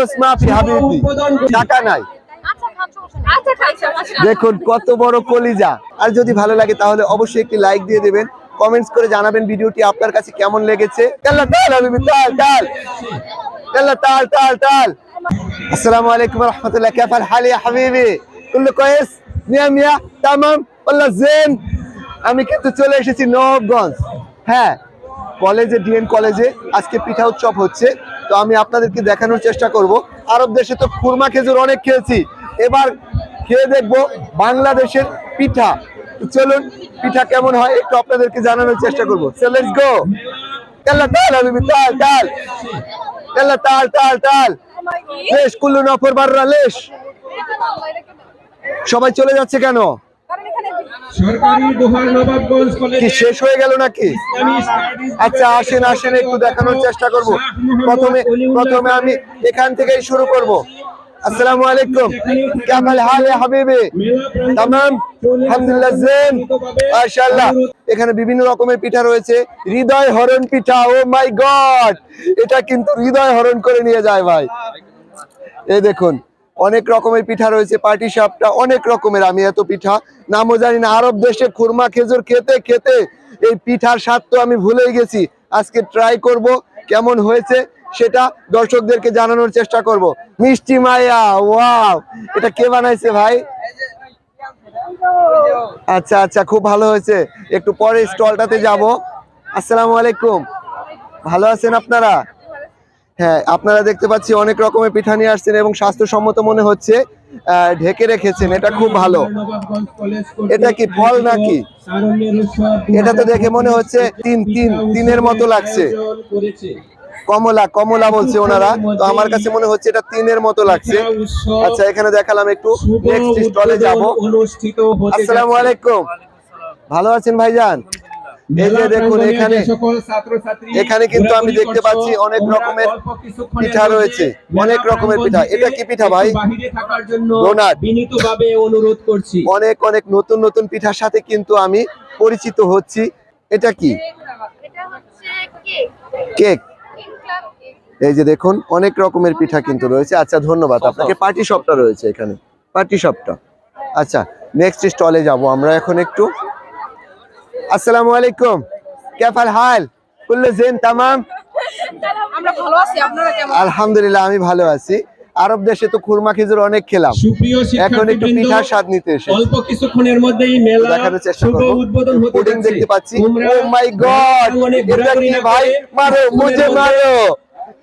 খরচ মাফি হাবিবি। টাকা নাই। দেখুন কত বড় কলিজা। আর যদি ভালো লাগে তাহলে অবশ্যই একটি লাইক দিয়ে দেবেন। কমেন্টস করে জানাবেন ভিডিওটি আপনার কাছে কেমন লেগেছে। আমি কিন্তু চলে এসেছি নবগঞ্জ হ্যাঁ কলেজে ডিএন কলেজে। আজকে পিঠা উৎসব হচ্ছে। তো আমি আপনাদেরকে দেখানোর চেষ্টা করব। আরব দেশে তো খুরমা খেজুর অনেক খেয়েছি। এবার খেয়ে দেখব বাংলাদেশের পিঠা। চলুন, পিঠা কেমন হয় একটু আপনাদেরকে জানানোর চেষ্টা করব। গো সবাই চলে যাচ্ছে কেন? কি শেষ হয়ে গেল নাকি? আচ্ছা আসেন আসেন একটু দেখানোর চেষ্টা করব। প্রথমে প্রথমে আমি এখান থেকেই শুরু করব। আসসালামু আলাইকুম। কেমন হাল হাবিবে? তামাম আলহামদুলিল্লাহ এখানে বিভিন্ন রকমের পিঠা রয়েছে। হৃদয় হরণ পিঠা ও মাই গড! এটা কিন্তু হৃদয় হরণ করে নিয়ে যায় ভাই। এ দেখুন অনেক রকমের পিঠা রয়েছে, পাটি সাপটা, অনেক রকমের, আমি এত পিঠা। নামও জানি না, আরব দেশে খুরমা, খেজুর খেতে খেতে এই পিঠার স্বাদ তো আমি ভুলেই গেছি। আজকে ট্রাই করব, কেমন হয়েছে সেটা দর্শকদেরকে জানানোর চেষ্টা করব। মিষ্টি মায়া ওয়াও এটা কে বানাইছে ভাই? আচ্ছা আচ্ছা খুব ভালো হয়েছে। একটু পরে স্টলটাতে যাব। আসসালামু আলাইকুম। ভালো আছেন আপনারা? হ্যাঁ আপনারা দেখতে পাচ্ছি অনেক রকমের পিঠা নিয়ে আসছেন এবং স্বাস্থ্যসম্মত মনে হচ্ছে ঢেকে রেখেছেন। এটা খুব ভালো। এটা কি ফল নাকি? এটা তো দেখে মনে হচ্ছে তিন তিন তিনের মতো লাগছে। কমলা কমলা বলছে ওনারা। তো আমার কাছে মনে হচ্ছে এটা তিনের মতো লাগছে। আচ্ছা এখানে দেখালাম একটু। নেক্সট স্টলে যাব। আসসালামু আলাইকুম। ভালো আছেন ভাইজান? এই যে দেখুন এখানে এখানে কিন্তু আমি দেখতে পাচ্ছি অনেক রকমের পিঠা রয়েছে, অনেক রকমের পিঠা। এটা কি পিঠা ভাই? থাকার জন্য বিনীতভাবে অনুরোধ করছি। অনেক অনেক নতুন নতুন পিঠার সাথে কিন্তু আমি পরিচিত হচ্ছি। এটা কি? কেক। এই যে দেখুন অনেক রকমের পিঠা কিন্তু রয়েছে। আচ্ছা ধন্যবাদ আপনাকে। পার্টি শপটা রয়েছে এখানে। পার্টি শপটা। আচ্ছা নেক্সট স্টলে যাব আমরা এখন একটু। আসসালামু আলাইকুম। কেফাল হাল? কুল্লু জেন তামাম? আমরা ভালো আছি আপনারা কেমন? আলহামদুলিল্লাহ আমি ভালো আছি। আরব দেশে তো খুরমা খেজুর অনেক খেলাম। এখন একটু পিঠার স্বাদ নিতে এসেছি। অল্প কিছুক্ষণের মধ্যেই মেলা দেখানোর চেষ্টা করব। উদ্বোধন হতে পুডিং যাচ্ছে। দেখতে পাচ্ছি। ও মাই গড এটা ঘোরাঘুরি কি ভাই মারো মুঝে মারো।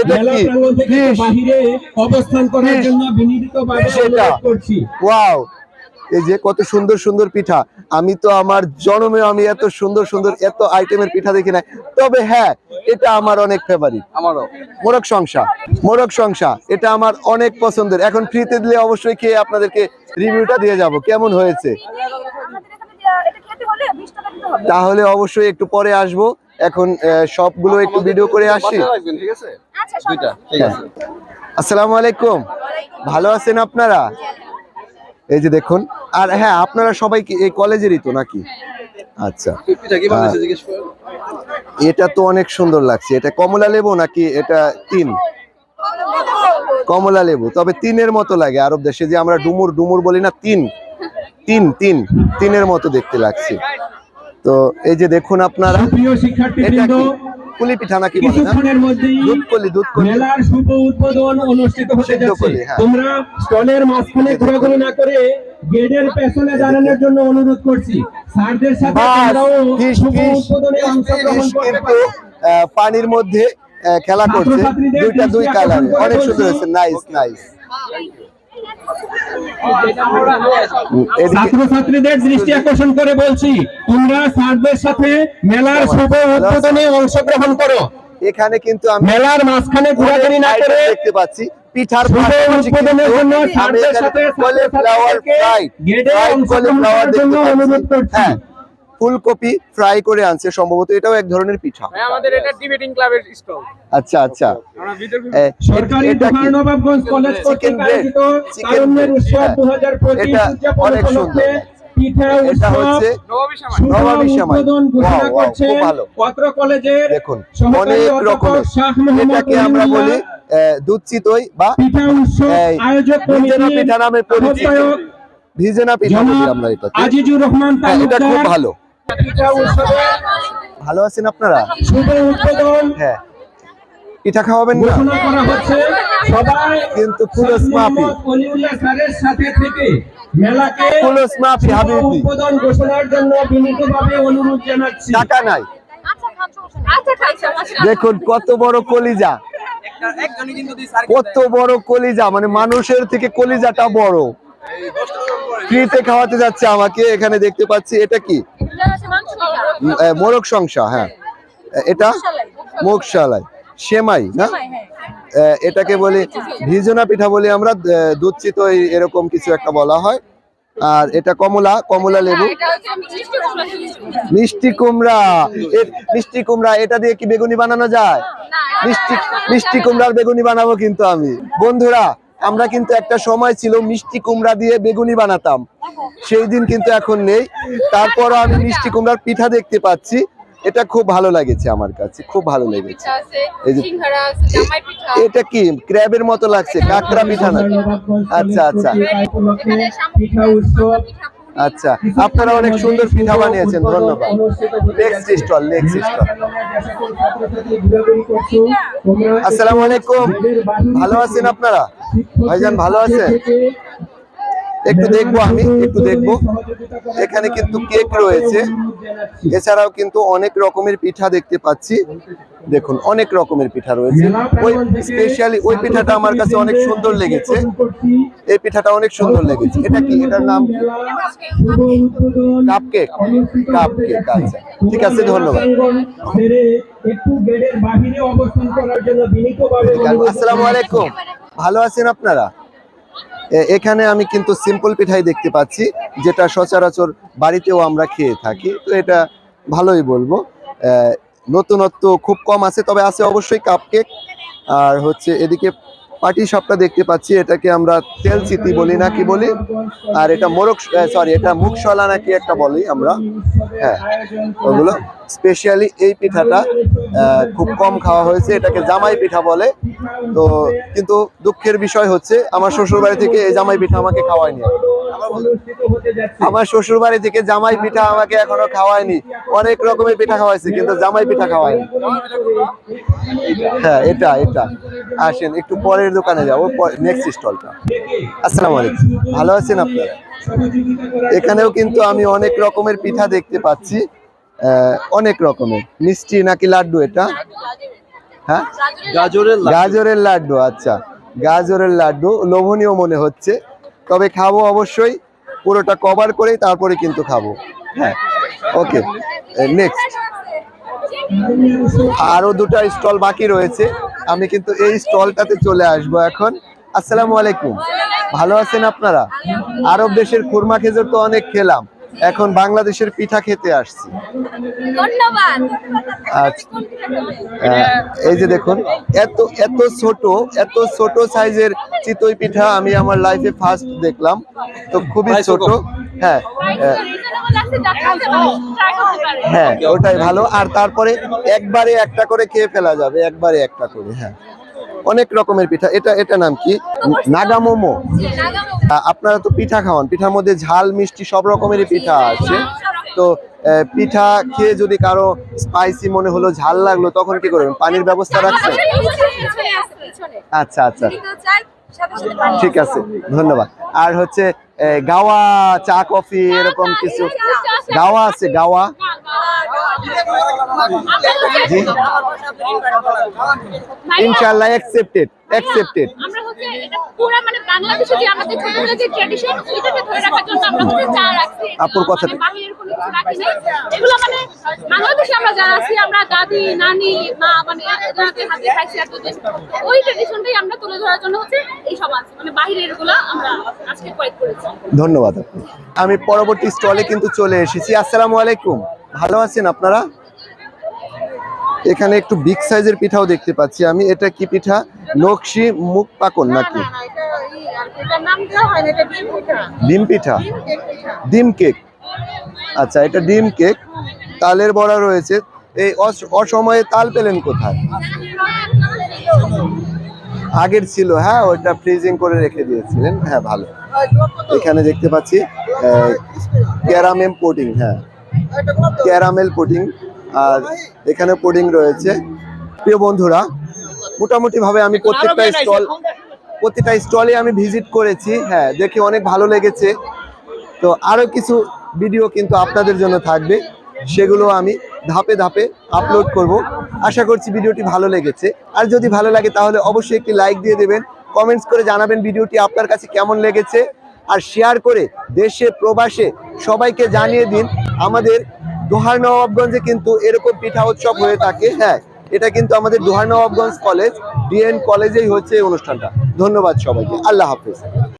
এটা কি? বাহিরে অবস্থান করার জন্য বিনীতভাবে। অনুরোধ করছি। ওয়াও এই যে কত সুন্দর সুন্দর পিঠা। আমি তো আমার জন্মে আমি এত সুন্দর সুন্দর এত আইটেমের পিঠা দেখি নাই। তবে হ্যাঁ এটা আমার অনেক ফেভারিট আমারও। মোরগ সংসা মোরগ সংসা এটা আমার অনেক পছন্দের। এখন ফ্রিতে দিলে অবশ্যই খেয়ে আপনাদেরকে রিভিউটা দিয়ে যাব। কেমন হয়েছে? আমাদের এখানে যে এটা খেতে হলে 20 টাকা দিতে হবে তাহলে অবশ্যই একটু পরে আসব। এখন সবগুলো একটু ভিডিও করে আসি। আচ্ছা হ্যাঁ। আসসালামু আলাইকুম। ভালো আছেন আপনারা? এই যে দেখুন আর হ্যাঁ আপনারা সবাই কি এই কলেজেরই তো নাকি? আচ্ছা। এটা তো অনেক সুন্দর লাগছে। এটা কমলা লেবু নাকি এটা তিন? কমলা লেবু তবে তিনের মতো লাগে আরব দেশে যে আমরা ডুমুর ডুমুর বলি না তিন। তিন তিন তিনের মতো দেখতে লাগছে। তো এই যে দেখুন আপনারা এটা শিক্ষার্থীবৃন্দ কি? কুলি পিঠা নাকি কিছুক্ষণের মধ্যেই মেলার শুভ উদ্বোধন অনুষ্ঠিত হতে যাচ্ছে। হ্যাঁ। তোমরা স্টলের মাঝখানে ঘোরাঘুরি না করে গেটের পেছনে দাঁড়ানোর জন্য অনুরোধ করছি। স্যারদের সাথে তোমরাও শুভ উদ্বোধনে অংশগ্রহণ করতে পানির মধ্যে খেলা করছে। দুইটা দুই কালার। অনেক সুন্দর হয়েছে। নাইস নাইস ছাত্রছাত্রীদের দৃষ্টি আকর্ষণ করে বলছি তোমরা স্যারদের সাথে মেলার শুভ উদ্বোধনে অংশগ্রহণ করো। এখানে কিন্তু আমি মেলার মাঝখানে ঘোরাঘুরি না করে দেখতে পাচ্ছি। পিঠার জন্য সাথে করার জন্য দেখতে পাচ্ছি। ফুলকপি ফ্রাই করে আনছে সম্ভবত এটাও এক ধরনের পিঠা। আমাদের এটা ডিবেটিং ক্লাবের স্টল আচ্ছা আচ্ছা। সরকারি এটা নবাবগঞ্জ কলেজ উৎসব হ্যাঁ। 2025 উদযাপন উপলক্ষে পিঠা উৎসব নবাবী ঘোষণা। পত্র কলেজের দেখুন অনেক রকমের। এটাকে আমরা বলি আহ, দুধ চিতই বা পিঠা উৎসব আয়োজক পিঠা নামে পরিচিত। ভিজেনা পিঠা বলি আমরা এটাকে। আজিজুর রহমান হ্যাঁ, এটা খুব ভালো। ভালো আছেন আপনারা? শুভ হ্যাঁ। পিঠা খাওয়াবেন না? ঘোষণা করা হচ্ছে সবাই কিন্তু ফুলস মাফি। সাথে থেকে মেলাকে ফুলস মাফি হাবিবি। ঘোষণার জন্য বিনীতভাবে অনুরোধ জানাচ্ছি। টাকা নাই। আচ্ছা। আচ্ছা নেই। দেখুন কত বড় কলিজা। কত বড় কলিজা মানে মানুষের থেকে কলিজাটা বড়। ফ্রিতে খাওয়াতে যাচ্ছে আমাকে এখানে দেখতে পাচ্ছি এটা কি? মোরগ সংসা হ্যাঁ। এটা? মশালাই। সেমাই না? হ্যাঁ। এটাকে বলি ভিজনা পিঠা বলি আমরা আহ, দুধ চিতই এরকম কিছু একটা বলা হয়। আর এটা কমলা কমলা লেবু। মিষ্টি কুমড়া, মিষ্টি কুমড়া। এটা দিয়ে কি বেগুনি বানানো যায়? মিষ্টি মিষ্টি কুমড়ার বেগুনি বানাবো কিন্তু আমি। বন্ধুরা আমরা কিন্তু একটা সময় ছিল মিষ্টি কুমড়া দিয়ে বেগুনি বানাতাম। সেই দিন কিন্তু এখন নেই। তারপরও আমি মিষ্টি কুমড়ার পিঠা দেখতে পাচ্ছি। এটা খুব ভালো লাগেছে আমার কাছে খুব ভালো লেগেছে। এই যে-। এটা কি? ক্র্যাবের মতো লাগছে কাঁকড়া পিঠা না আচ্ছা আচ্ছা। আচ্ছা আপনারা অনেক সুন্দর পিঠা বানিয়েছেন, ধন্যবাদ। নেক্সট স্টল নেক্সট স্টল আসসালামু আলাইকুম। ভালো আছেন আপনারা? ভাইজান, ভালো আছেন? একটু দেখব আমি একটু দেখব। এখানে কিন্তু কেক রয়েছে। এছাড়াও কিন্তু অনেক রকমের পিঠা দেখতে পাচ্ছি। দেখুন অনেক রকমের পিঠা রয়েছে। ওই স্পেশালি ওই পিঠাটা আমার কাছে অনেক সুন্দর লেগেছে। এই পিঠাটা অনেক সুন্দর লেগেছে। এটা কি? এটার নাম কাপ কেক কাপ কেক আচ্ছা। ঠিক আছে ধন্যবাদ। আসসালামু আলাইকুম। ভালো আছেন আপনারা? এখানে আমি কিন্তু সিম্পল পিঠাই দেখতে পাচ্ছি, যেটা সচরাচর বাড়িতেও আমরা খেয়ে থাকি। তো এটা ভালোই বলব। নতুনত্ব খুব কম আছে, তবে আছে অবশ্যই কাপকেক আর হচ্ছে এদিকে পাটি সাপটা দেখতে পাচ্ছি, এটাকে আমরা তেল চিতি বলি না কি বলি? আর এটা মোরক সরি এটা মুখশলা নাকি একটা বলি আমরা? হ্যাঁ ওগুলো স্পেশালি এই পিঠাটা খুব কম খাওয়া হয়েছে, এটাকে জামাই পিঠা বলে। তো কিন্তু দুঃখের বিষয় হচ্ছে, আমার শ্বশুরবাড়ি থেকে এই জামাই পিঠা আমাকে খাওয়ায়নি। আমার শ্বশুর বাড়ি থেকে জামাই পিঠা আমাকে এখনও খাওয়ায়নি। অনেক রকমের পিঠা খাওয়াইছে কিন্তু জামাই পিঠা খাওয়ায়নি। হ্যাঁ এটা এটা। আসেন একটু পরের দোকানে যাব নেক্সট স্টলটা আসসালামু আলাইকুম। ভালো আছেন আপনারা? এখানেও কিন্তু আমি অনেক রকমের পিঠা দেখতে পাচ্ছি। অনেক রকমের। মিষ্টি নাকি লাড্ডু এটা? হ্যাঁ? গাজরের গাজরের লাড্ডু আচ্ছা। গাজরের লাড্ডু লোভনীয় মনে হচ্ছে। তবে খাব অবশ্যই, পুরোটা কভার করে তারপরে কিন্তু খাব। হ্যাঁ ওকে নেক্সট আরও দুটো স্টল বাকি রয়েছে, আমি কিন্তু এই স্টলটাতে চলে আসব এখন। আসসালামু আলাইকুম। ভালো আছেন আপনারা? আরব দেশের খুরমা খেজুর তো অনেক খেলাম। এখন বাংলাদেশের পিঠা খেতে আসছি। ধন্যবাদ। আচ্ছা। এই যে দেখুন এত এত ছোট এত ছোট সাইজের চিতই পিঠা আমি আমার লাইফে ফার্স্ট দেখলাম। তো খুবই ছোট। হ্যাঁ আহ, হ্যাঁ ওটাই ভালো। আর তারপরে একবারে একটা করে খেয়ে ফেলা যাবে একবারে একটা করে হ্যাঁ। অনেক রকমের পিঠা। এটা এটা নাম কি? নাগা মোমো আপনারা তো পিঠা খাওয়ান। পিঠার মধ্যে ঝাল মিষ্টি সব রকমেরই পিঠা আছে। তো পিঠা খেয়ে যদি কারও স্পাইসি মনে হলো ঝাল লাগল তখন কি করবেন? পানির ব্যবস্থা রাখছেন? আচ্ছা আচ্ছা। ঠিক আছে ধন্যবাদ। আর হচ্ছে গাওয়া চা কফি এরকম কিছু গাওয়া আছে গাওয়া? ইনশাআল্লাহ অ্যাকসেপ্টেড অ্যাকসেপ্টেড আমরা হচ্ছে এটা পুরো মানে বাংলাদেশে যে আমাদের ছোটবেলার যে ট্র্যাডিশন ওইটাকে ধরে রাখার জন্য আমরা হচ্ছে চা রাখছি। আপুর কথা- মানে বাহিরের কোনো কিছু রাখি এগুলো মানে বাংলাদেশে আমরা যারা আছি আমরা দাদি নানি মা মানে এগুলোকে হাতে খাইছি এতদিন ওই ট্র্যাডিশনটাই আমরা তুলে ধরার জন্য হচ্ছে এই সব আছে মানে বাহিরের এগুলো আমরা আজকে কয়েক করেছি। ধন্যবাদ। আমি পরবর্তী স্টলে কিন্তু চলে এসেছি। আসসালামু আলাইকুম। ভালো আছেন আপনারা? এখানে একটু বিগ সাইজের পিঠাও দেখতে পাচ্ছি আমি। এটা কি পিঠা? নকশি মুখ পাকন নাকি? ডিম পিঠা। ডিম কেক আচ্ছা এটা ডিম কেক। তালের বড়া রয়েছে। এই অস- অসময়ে তাল পেলেন কোথায়? আগের ছিল হ্যাঁ ওইটা ফ্রিজিং করে রেখে দিয়েছিলেন। হ্যাঁ ভালো। এখানে দেখতে পাচ্ছি ক্যারামেল পুডিং হ্যাঁ। ক্যারামেল পুডিং আর এখানে পুডিং রয়েছে। প্রিয় বন্ধুরা মোটামুটি ভাবে আমি প্রত্যেকটা স্টল প্রত্যেকটা স্টলে আমি ভিজিট করেছি। হ্যাঁ দেখে অনেক ভালো লেগেছে। তো আরও কিছু ভিডিও কিন্তু আপনাদের জন্য থাকবে। সেগুলো আমি ধাপে ধাপে আপলোড করব। আশা করছি ভিডিওটি ভালো লেগেছে। আর যদি ভালো লাগে তাহলে অবশ্যই একটি লাইক দিয়ে দেবেন। কমেন্টস করে জানাবেন ভিডিওটি আপনার কাছে কেমন লেগেছে। আর শেয়ার করে দেশে প্রবাসে সবাইকে জানিয়ে দিন আমাদের দোহার নবাবগঞ্জে কিন্তু এরকম পিঠা উৎসব হয়ে থাকে। হ্যাঁ এটা কিন্তু আমাদের দোহার নবাবগঞ্জ কলেজ, ডিএন কলেজেই হচ্ছে এই অনুষ্ঠানটা। ধন্যবাদ সবাইকে। আল্লাহ হাফেজ।